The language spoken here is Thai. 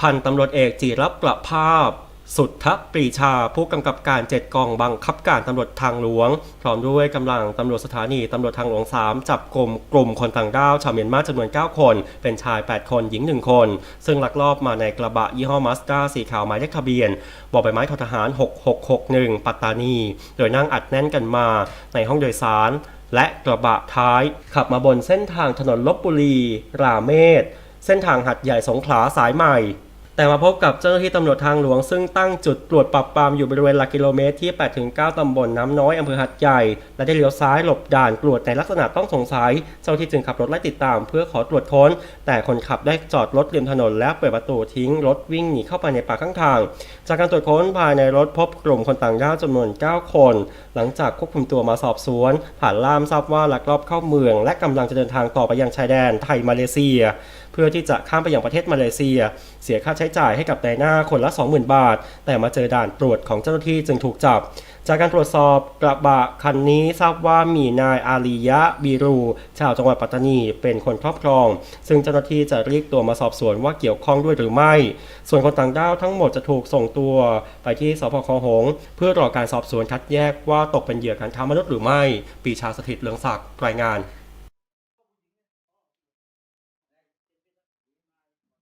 พันตำรวจเอกจีรับประภาพ สุทธปรีชาผู้กำกับการเจ็ดกองบังคับการตำรวจทางหลวง พร้อมด้วยกำลังตำรวจสถานีตำรวจทางหลวง 3 จับกลุ่มกลุ่มคนต่างด้าวชาวเมียนมาจำนวน 9 คน เป็นชาย 8 คนหญิง 1 คน ซึ่งลักลอบมาในกระบะยี่ห้อมาสด้าสีขาวหมายเลขทะเบียนบอใบไม้ททหาร 6661 ปัตตานี โดยนั่งอัดแน่นกันมาในห้องโดยสารและกระบะท้าย ขับมาบนเส้นทางถนนลบบุรี ราเมศ เส้นทางหัดใหญ่สงขลาสายใหม่ แต่มาพบกับเจ้าหน้าที่ตำรวจทางหลวงซึ่งตั้งจุดตรวจปรับปรามอยู่บริเวณหลักกิโลเมตรที่ 8-9 ตำบลน้ำน้อย อำเภอหัดใหญ่ และได้เลี้ยวซ้ายหลบด่านตรวจในลักษณะต้องสงสัย เจ้าหน้าที่จึงขับรถไล่ติดตามเพื่อขอตรวจค้น แต่คนขับได้จอดรถริมถนนและเปิดประตูทิ้งรถวิ่งหนีเข้าไปในป่าข้างทาง จากการตรวจค้นภายในรถพบกลุ่มคนต่างด้าวจำนวน 9 คน หลังจากควบคุมตัวมาสอบสวน ผ่านล่ามทราบว่าลักลอบเข้าเมือง และกำลังจะเดินทางต่อไปยังชายแดนไทยมาเลเซีย เพื่อที่จะข้ามไปยังประเทศมาเลเซีย เสียค่าใช้จ่ายให้กับนายหน้าคนละ 20,000 บาท แต่มาเจอด่านตรวจของเจ้าหน้าที่จึงถูกจับ จากการตรวจสอบกระบะคันนี้ทราบว่ามีนายอาลียะบีรู ชาวจังหวัดปัตตานีเป็นคนครอบครอง ซึ่งเจ้าหน้าที่จะเรียกตัวมาสอบสวนว่าเกี่ยวข้องด้วยหรือไม่ ส่วนคนต่างด้าวทั้งหมดจะถูกส่งตัวไปที่สพคองหง เพื่อรอการสอบสวนคัดแยกว่าตกเป็นเหยื่อการค้ามนุษย์หรือไม่ ปีชาสถิตเลืองศักดิ์รายงาน